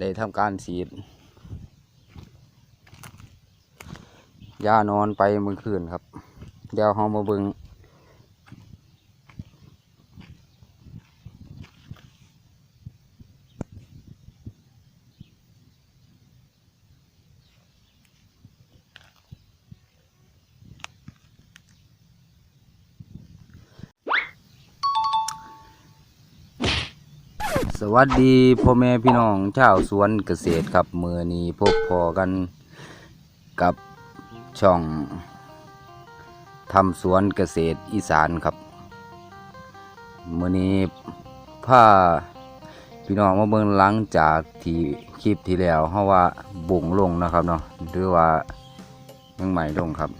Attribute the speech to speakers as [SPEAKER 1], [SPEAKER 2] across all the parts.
[SPEAKER 1] ได้ทำการฉีดยานอนไปเมื่อคืนครับ เดี๋ยวห้องมาเบิง สวัสดีพ่อแม่พี่น้องชาวสวนเกษตรครับมือนี้พบพอกันกับช่องทำสวนเกษตรอีสานครับมือนี้ผ้าพี่น้องมาเบิ่งหลังจากที่คลิปที่แล้วเพราะว่าบุ่งลงนะครับเนาะหรือว่ายังใหม่ลงครับ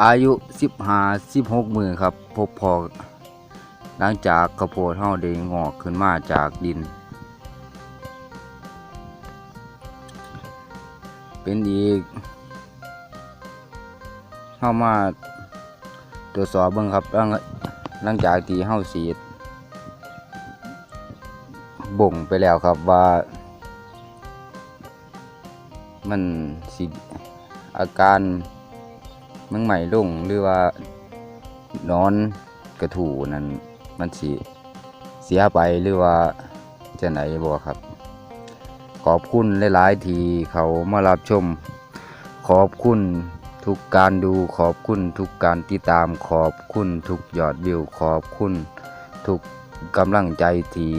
[SPEAKER 1] อายุสิบห้าสิบหกมือครับพบพอ หลังจากข้าวโพดเฮาได้งอกขึ้นมาจากดิน เป็นอีกเฮามาตรวจสอบเบิ่งครับหลังหลังจากที่เฮาสีดบ่งไปแล้วครับว่า มันสิอาการมึงใหม่ลงหรือว่านอนกระถูนั้น มันสิเสียไปหรือว่าจะไหนบ่ครับ ขอบคุณหลายๆที่เขามารับชม ขอบคุณทุกการดูขอบคุณทุกการติดตามขอบคุณทุกยอดวิวขอบคุณทุกกำลังใจที่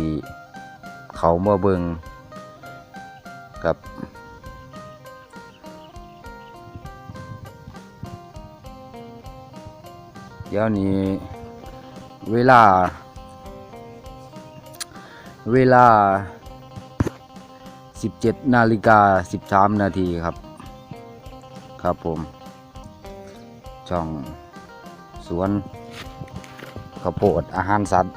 [SPEAKER 1] เขาเมาเบิงกับ เดี๋ยวนี้ เวลา เวลา 17นาฬิกา13นาทีครับ ครับผม ช่องสวนข้าวโพดอาหารสัตว์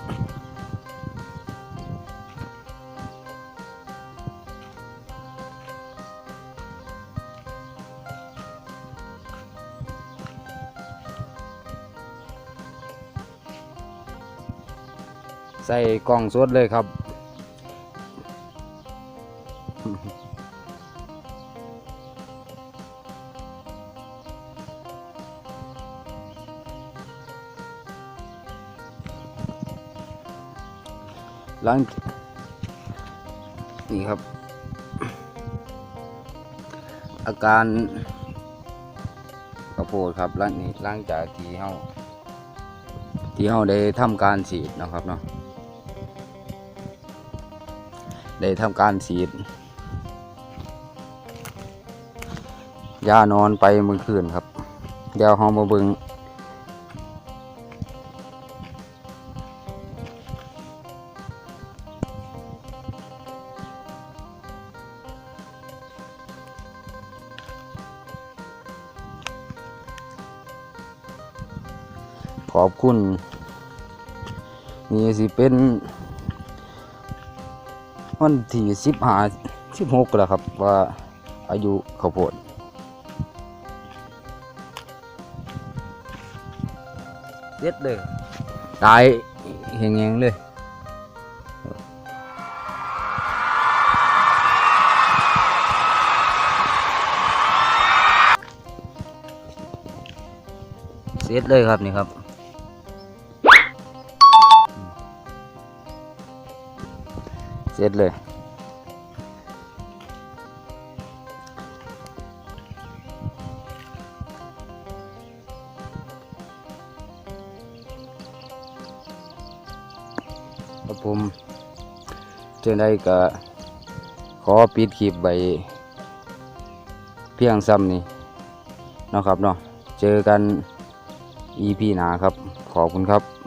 [SPEAKER 1] ใส่กล่องสดเลยครับ หลังนี่ครับ อาการกระโปดครับหลังนี้หลังจากที่เฮาที่เฮาได้ทำการฉีดนะครับเนาะ ได้ทำการฉีดยานอนไปเมื่อคืนครับ เดี๋ยวเรามาเบิงขอบคุณนี่สิเป็น วันที่สิบห้าสิบหกแล้วครับว่าอายุข้าวโพดเด็ดเลยตายแหงๆเลยเสร็จเลยครับนี่ครับ ร็จเลยครับผมเจอได้ก็ขอปิดคลิปไปเพียงซ้ำนี่นะครับเนาะเจอกัน EP หนาครับ ขอบคุณครับ